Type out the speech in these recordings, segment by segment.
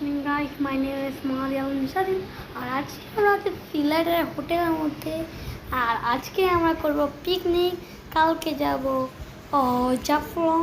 morning guys, my name is Mahadia Sarin আর আজকে আমরা আছি সিলেটের হোটেলের মধ্যে। আর আজকে আমরা করব পিকনিক কালকে যাব জাফলং।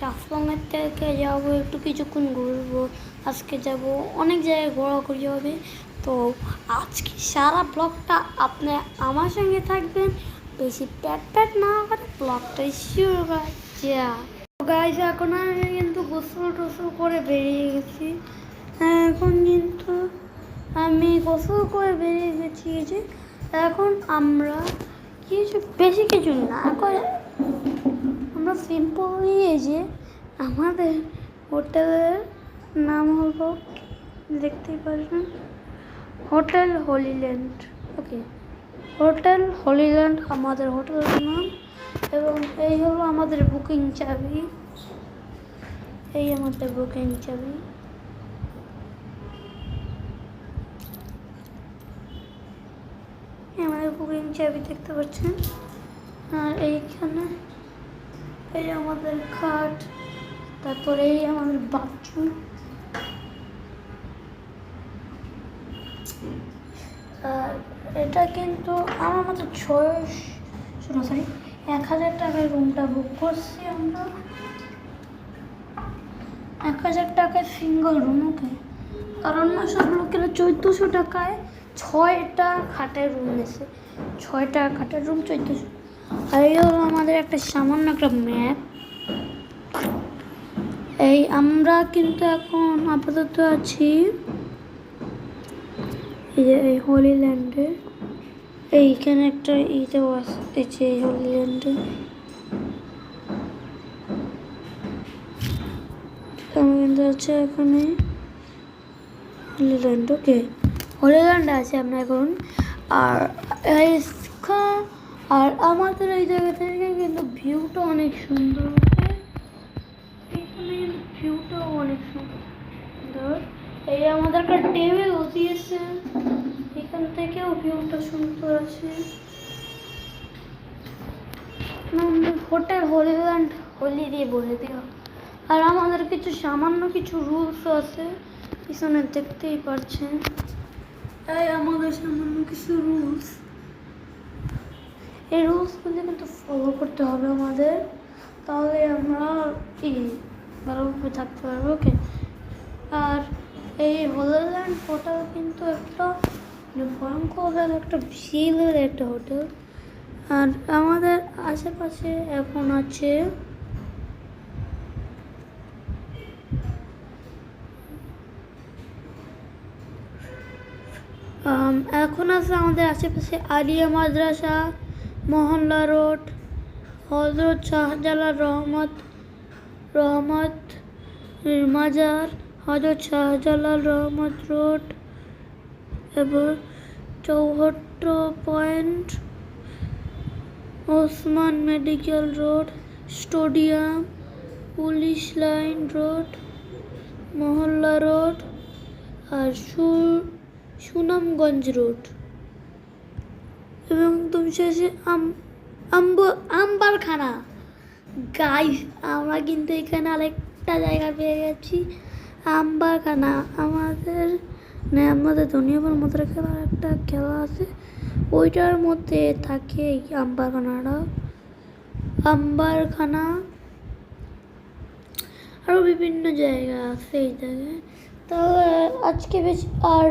জাফলংয়ের থেকে যাব একটু কিছুক্ষণ ঘুরবো। আজকে যাব অনেক জায়গায় ঘোরাঘুরি হবে। তো আজকে সারা ব্লগটা আপনি আমার সঙ্গে থাকবেন। বেশি প্যাট প্যাট না করে ব্লগটাই শুরু করা যাক। গাইজ এখন আমি কিন্তু গোসল টোসল করে বেরিয়ে গেছি। এখন কিন্তু আমি গোসল করে বেরিয়ে গেছি যে, এখন আমরা কিছু, বেশি কিছু না করে আমরা সিম্পলি এই যে আমাদের হোটেলের নাম হলো দেখতেই পারবেন hotel Hollyland. Okay hotel Hollyland আমাদের হোটেলের নাম এবং এই হলো আমাদের বুকিং চাবি। এই আমাদের বুকিং চাবি। বুকিং চাবি দেখতে পাচ্ছেন আর এইখানে এই আমাদের খাট, তারপরে এই আমাদের বাথরুম আর এটা কিন্তু আমার মতো ছয় শোনো সরি এক হাজার টাকায় রুমটা বুক করছি আমরা। এক হাজার টাকায় সিঙ্গল রুম ওকে কারণ সব লোকেরা চোদ্দোশো টাকায় ছয়টা খাটের রুম এসে ছয়টা খাটের রুম চোদ্দোশো আর এই হলো আমাদের একটা সামান্য একটা ম্যাপ এই আমরা কিন্তু এখন আপাতত আছি এই যে এই হলিল্যান্ডে এইখানে একটা ইতেও আছে, এই হলিল্যান্ডে আমি কিন্তু আছে এখানে। হলিল্যান্ড ওকে হলিল্যান্ডে আছে আমরা এখন। আর আর আমাদের এই জায়গা থেকে কিন্তু ভিউটা অনেক সুন্দর এখানে ভিউটাও অনেক সুন্দর। এই আমাদের একটা টেবিল দিয়েছে এখান থেকেও ভিউটা সুন্দর আছে। হোটেল হলিল্যান্ড হোলি দিয়ে বলে দিও আর আমাদের কিছু সামান্য কিছু রুলস আছে পিছনে দেখতেই পাচ্ছেন তাই আমাদের সামান্য কিছু রুলস এই রুলসগুলি কিন্তু ফলো করতে হবে আমাদের। তাহলে আমরা কি? ভালোভাবে থাকতে পারব ওকে আর এই হলিল্যান্ড হোটেল কিন্তু একটা ভয়ঙ্কর একটা ভিলের একটা হোটেল আর আমাদের আশেপাশে এখন আছে এখন আছে আমাদের আশেপাশে আলিয়া মাদ্রাসা, মহল্লা রোড, হজরত শাহজালাল রহমত রহমত মাজার, হজরত শাহজালাল রহমত রোড, এবং Chowhatta point, Osman medical road, stadium, police line road, Mahalla road, আর সু- সুনামগঞ্জ রোড। এবং তুমি শেষে আম, আম্ব, আম্বারখানা। গাইস আমরা কিন্তু এখানে আরেকটা জায়গা পেয়ে গেছি, আম্বারখানা। আমাদের মানে আমাদের ধনিয়াপুর মতো খেলার একটা খেলা আছে, ওইটার মধ্যে থাকে এই আম্বারখানাটা। আম্বারখানা আরও বিভিন্ন জায়গা আছে এই জায়গায়। তো আজকে বেশ আর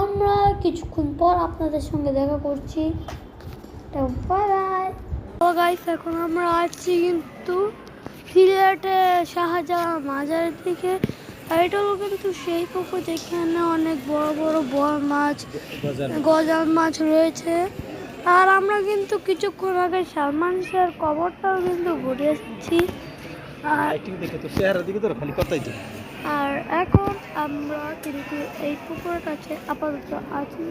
আমরা কিছুক্ষণ পর আপনাদের সঙ্গে দেখা করছি। এখন আমরা আছি কিন্তু সিলেটে শাহজাহান মাজারের দিকে। আর এটা কিন্তু সেই পুকুর যেখানে অনেক বড় বড় বড় মাছ, গজাল মাছ রয়েছে। আর আমরা কিন্তু কিছুক্ষণ আগে সালমান শাহর কবরটাও কিন্তু ঘুরে এসেছি আর দিকে তো কথাই আর এখন আমরা কিন্তু এই পুকুরের কাছে আপাতত আছি।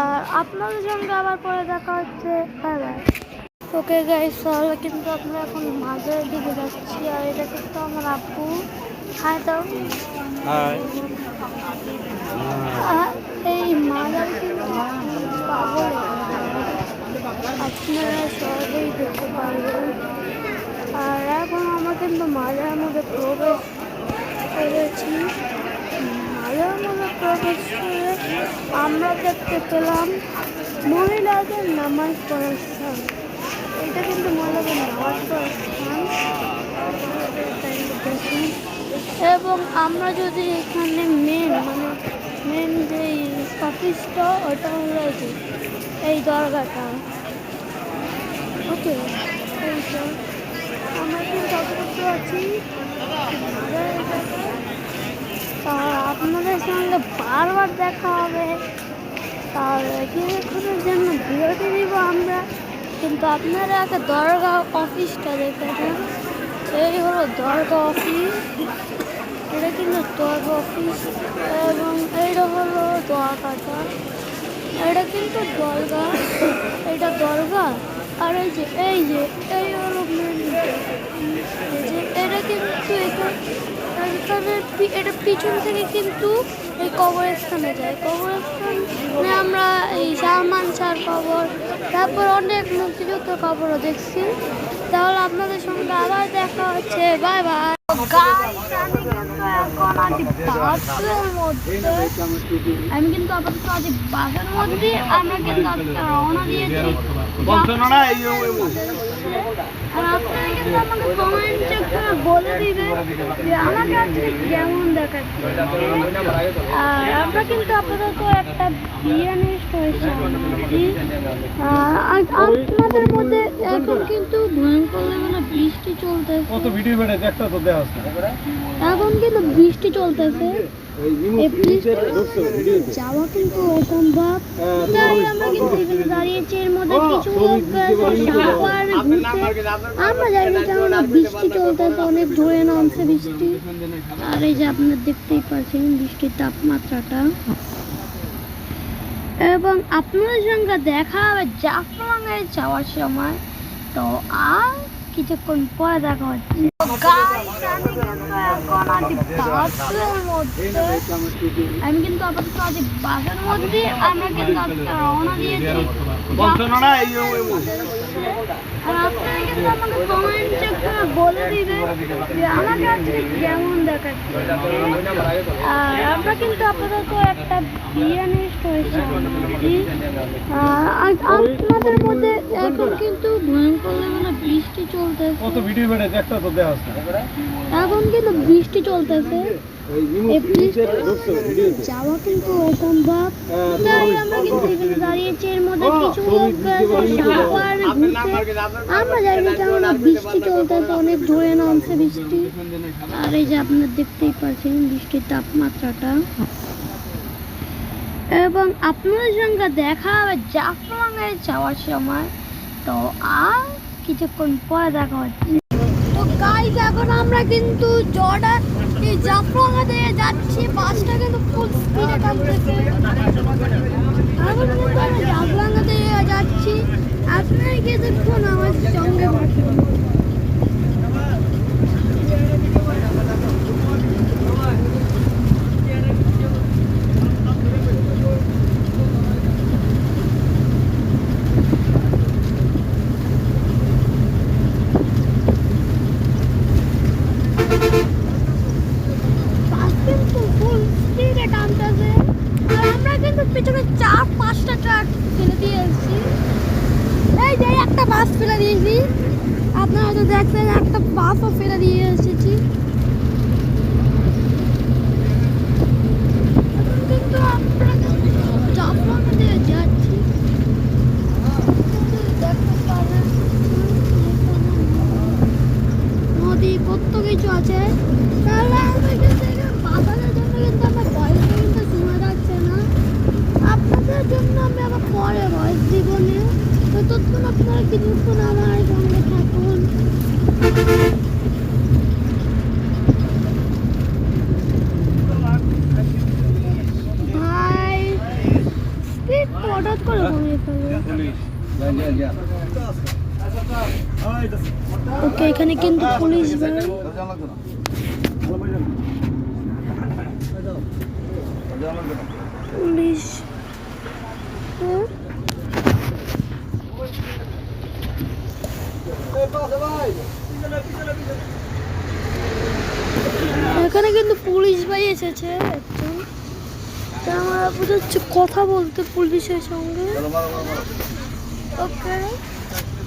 আর আপনাদের সঙ্গে আবার পরে দেখা হচ্ছে। Bye by. ওকে গাইস তাহলে কিন্তু আমরা এখন মাঝের দিকে যাচ্ছি। আর এটা কিন্তু আমার আব্বু হাই দাও এই মাজার কিন্তু পাগল। আপনারা সহজেই দেখতে পারবেন। আর এখন আমরা কিন্তু মাজার মধ্যে প্রবেশ করেছি অবশ্যই আমরা দেখতে পেলাম মহিলাদের নামাজ পড়ার স্থান। এটা কিন্তু মহিলাদের নামাজ পড়ার স্থান। এবং আমরা যদি এখানে মেন মানে মেন যে অফিসটা ওটা হলো এই এই দরগাটা। ওকে এইটা আমরা আপনাদের সঙ্গে বারবার দেখা হবে। কিছুক্ষণের জন্য বিরতি দিব আমরা। কিন্তু আপনারা আগে দরগা অফিসটা দেখে নেন। এই হলো দরগা অফিস। এটা কিন্তু দরগা অফিস। এবং এইটা হলো দরগাটা এটা কিন্তু দরগা এটা দরগা আর এই যে এই যে, এই হলো মেন এটা কিন্তু এটা পিছন থেকে কিন্তু এই কবরস্থানে যায়। কবরস্থানে আমরা এই সালমান শাহর কবর, তারপর অনেক মুক্তিযুদ্ধ কবরও দেখছি। তাহলে আপনাদের সঙ্গে আবার দেখা হচ্ছে। Bye bye. আমি কিন্তু আপাতত আজ বাসের মধ্যে, আমরা কিন্তু রওনা দিয়েছি। আর আপনারা কিন্তু আমাকে বলে দিবেন যে আমাকে কেমন দেখাচ্ছে আর আমরা কিন্তু আপাতত একটা বিরিয়ানি আপনাদের মধ্যে এখন কিন্তু ভয়ঙ্কর লেভেলে বৃষ্টি চলতেছে কত ভিডিও একটা তো দেখা এখন কিন্তু বৃষ্টি চলতেছে। যাওয়া কিন্তু অসম্ভব তাই আমরা কিন্তু এখানে দাঁড়িয়েছি এর মধ্যে কিছু লোক আমরা যাই না কেননা বৃষ্টি চলতেছে অনেক জোরে নামছে বৃষ্টি। আর এই যে আপনারা দেখতেই পাচ্ছেন বৃষ্টির তাপমাত্রাটা। এবং আপনাদের সঙ্গে দেখা হবে জাফলংয়ে যাওয়ার সময়। তো আর কিছুক্ষণ পরে দেখা হচ্ছে। আমি কিন্তু এখন আছি বাসের মধ্যে আমি কিন্তু আপাতত আছি বাসের মধ্যে আমরা কিন্তু আজকে রওনা দিয়েছি আর আপনারা কিন্তু আমাকে কমেন্ট বলে দিবেন যে আমাকে আজকে কেমন দেখাচ্ছে। আর আমরা কিন্তু আপাতত একটা বিরিয়ানি স্টোরেছে আপনাদের মধ্যে এখন কিন্তু ভয়ঙ্কর লেভেলে বৃষ্টি চলতেছে। কত ভিডিও একটা তো এখন কিন্তু বৃষ্টি চলতেছে। যাওয়া কিন্তু অসম্ভব। তাই আমরা কিন্তু এখানে দাঁড়িয়েছি এর মধ্যে কিছু লোক সাহায্য ঘুরছে আমরা যাই না বৃষ্টি চলতেছে অনেক জোরে নামছে বৃষ্টি। আর এই যে আপনারা দেখতেই পাচ্ছেন বৃষ্টির তাপমাত্রাটা। এবং আপনাদের সঙ্গে দেখা হবে জাফলংয়ে যাওয়ার সময়। তো আর কিছুক্ষণ পরে দেখা হচ্ছে তো গাইজ এখন আমরা কিন্তু জর্ডান এই জাফলংয়ে দিয়ে যাচ্ছি। বাসটা কিন্তু ফুল স্পিডে টানতেছে যাচ্ছি। আপনার গিয়ে দেখুন আমার সঙ্গে বসুন বাস কিন্তু ফুল স্পিডে টানতেছে আর আমরা কিন্তু পিছনে চার পাঁচটা ট্রাক ফেলে দিয়ে এসেছি এই যে একটা বাস ফেলে দিয়েছি আপনারা তো দেখছেন একটা বাসও ফেলে দিয়ে এসেছি এখন কিন্তু আমরা জাফলং দিয়ে যাচ্ছি দেখতে পারেন নদী কত কিছু আছে? তাহলে এখানে জন্য কিন্তু আমার বয়সটা কিন্তু শোনা যাচ্ছে না। আপনাদের জন্য আমি আবার পরে ভয়েস দিব না। তো ততক্ষণ আপনারা কিছুক্ষণ আমার সঙ্গে থাকুন। ভাই স্পিড হঠাৎ করে কমিয়ে ফেলবে ওকে, এখানে কিন্তু পুলিশ ভাই। পুলিশ। হ্যাঁ? এখানে কিন্তু পুলিশ ভাই এসেছে একজন। বুঝাচ্ছে, কথা বলতে পুলিশের সঙ্গে। ওকে।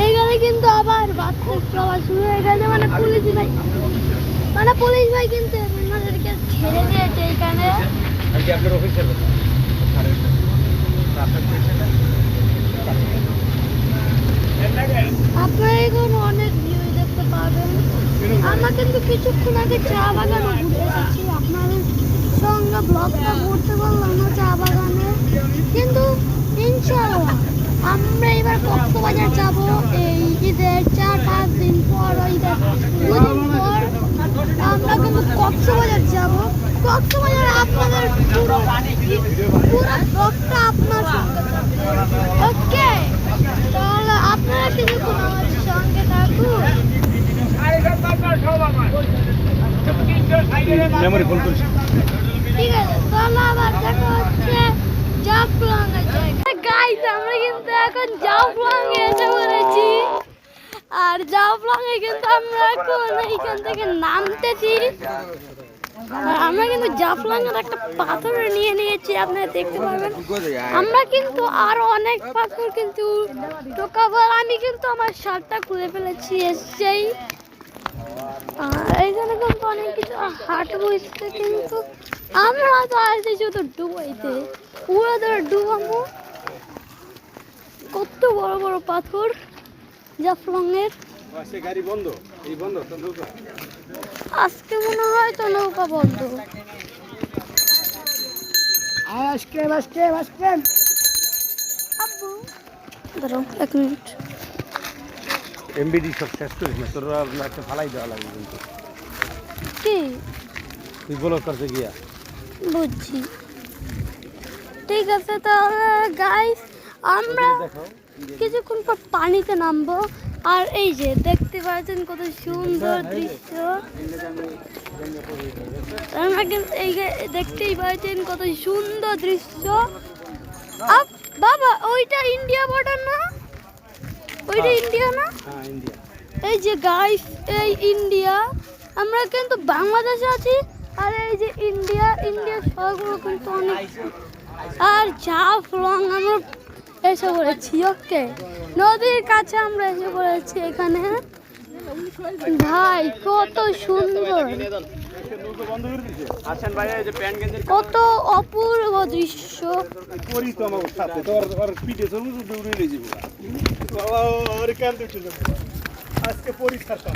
এইখানে কিন্তু আবার বাচ্চা খাওয়া শুরু হয়ে গেছে মানে পুলিশ ভাই। মানে পুলিশ ভাই কিন্তু আমাদেরকে ছেড়ে দিয়েছে এখানে আপনার এখানে অনেক ভিউ দেখতে পাবেন। আমরা কিন্তু কিছুক্ষণ আগে চা বাগানে ঘুরে এসেছি আপনাদের সঙ্গে ব্লগটা করতে পারলাম না চা বাগানে। কিন্তু আমরা এবার কক্সবাজার যাব। এই ঈদের চার পাঁচ দিন পর ওই ঈদের দুদিন পর আমরা কিন্তু কক্সবাজার যাব। কক্সবাজার আপনাদের পুরো পুরো ব্লগটা আপনার ওকে? তাহলে আপনারা কিছুক্ষণ আমার সঙ্গে থাকুন? ঠিক আছে তাহলে আবার দেখা হচ্ছে। জাফলং এর এখন জাফলং এসে পড়েছি। আর জাফলং এ কিন্তু আমরা এখন এইখান থেকে নামতেছি। আমরা কিন্তু জাফলং এর একটা পাথর নিয়ে নিয়েছি, আপনারা দেখতে পারবেন। আমরা কিন্তু আরও অনেক পাথর কিন্তু টোকাবো আর আমি কিন্তু আমার শার্টটা খুলে ফেলেছি এসেই। এখানে কিন্তু অনেক কিছু হাট বসছে কিন্তু আমরা তো আসছি শুধু ডুবাইতে, পুরো ধরে কত বড় পাথর জাফলংয়ের। সে গাড়ি বন্ধ। এই বন্ধ তো নৌকা। আজকে মনে হয় তো নৌকা বন্ধ। আব্বু দাঁড়াও এক মিনিট। এমবিডি সব শেষ করিস না তোর একটা ফালাই দেওয়া লাগবে কিন্তু। কি? তুই বলো করতে গিয়া। বুঝছি। ঠিক আছে তাহলে গাইস আমরা কিছুক্ষণ পর পানিতে নামবো। আর এই যে দেখতে পাচ্ছেন কত সুন্দর দৃশ্য। আমরা কিন্তু এই যে দেখতেই পাচ্ছেন কত সুন্দর দৃশ্য। আপ বাবা ওইটা ইন্ডিয়া বর্ডার না? ওইটা ইন্ডিয়া না? হ্যাঁ এই যে গাইস এই ইন্ডিয়া। আমরা কিন্তু বাংলাদেশে আছি আর এই যে ইন্ডিয়া ইন্ডিয়া শহরগুলো কিন্তু অনেক। আর যা ফ্লং আমরা এসে পড়েছি ওকে? নদীর কাছে আমরা এসে পড়েছি এখানে ভাই কত সুন্দর। কত অপূর্ব দৃশ্য।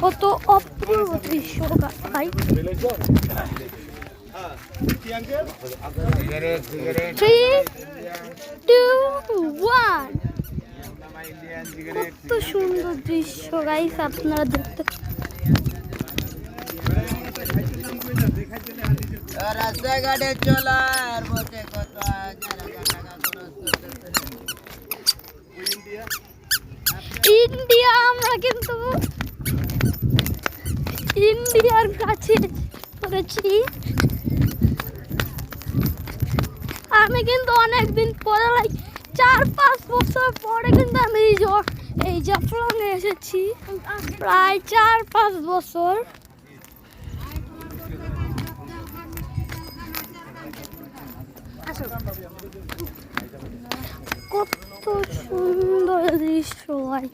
কত অপূর্ব দৃশ্য ভাই। থ্রি টু ওয়ান কত সুন্দর দৃশ্য গাইস আপনারা দেখতে রাস্তাঘাটে চলার বসে কত ইন্ডিয়া, আমরা কিন্তু ইন্ডিয়ার কাছে করেছি আমি কিন্তু অনেকদিন পরে, like, চার পাঁচ বছর পরে কিন্তু আমি এই এই জাফলংয়ে এসেছি। প্রায় চার পাঁচ বছর। কত সুন্দর দৃশ্য ভাই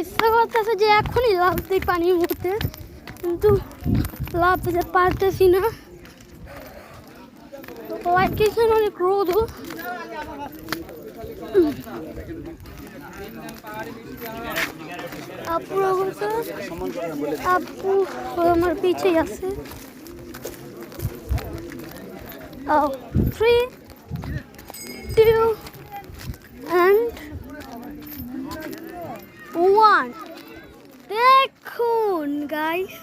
ইচ্ছা করতেছে যে এখনই লাভ দিই পানির মধ্যে, কিন্তু লাভ দিতে পারতেছি না। এখানে অনেক রোদ আপু আপু আমার পিছেই আছে থ্রি টু and one. দেখুন গাইস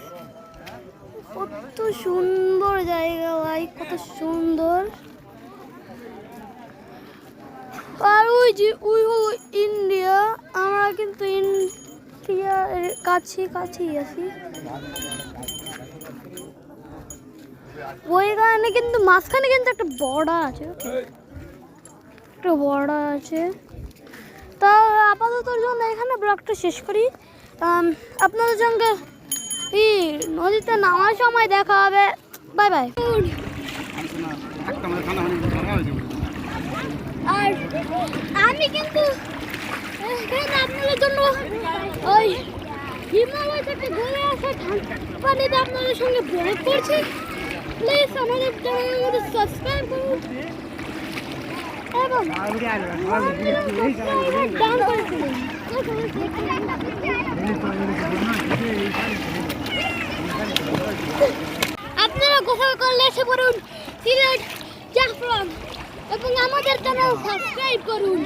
কত সুন্দর জায়গা, ভাই, কত সুন্দর। আর ওই যে, ওই হলো ইন্ডিয়া। আমরা কিন্তু ইন্ডিয়ার কাছে, কাছেই আছি। ওইখানে কিন্তু, মাঝখানে কিন্তু একটা বর্ডার আছে। একটা বর্ডার আছে। তা আপাতত জন্য এখানে ব্লগটা শেষ করি। আপনাদের সঙ্গে নদীতে নামার সময় দেখা হবে। Bye bye. আর আমি কিন্তু আপনাদের জন্য ওই হিমালয় থেকে ঘুরে আসা ঠান্ডা পানিতে আপনাদের সঙ্গে ব্লগ করছি। প্লিজ আমাদের সাবস্ক্রাইব করুন। এবং ডাউন করে দিন আপনারা গোসল করলে এসে পড়ুন সিলেট জাফরন এবং আমাদের চ্যানেল সাবস্ক্রাইব করুন।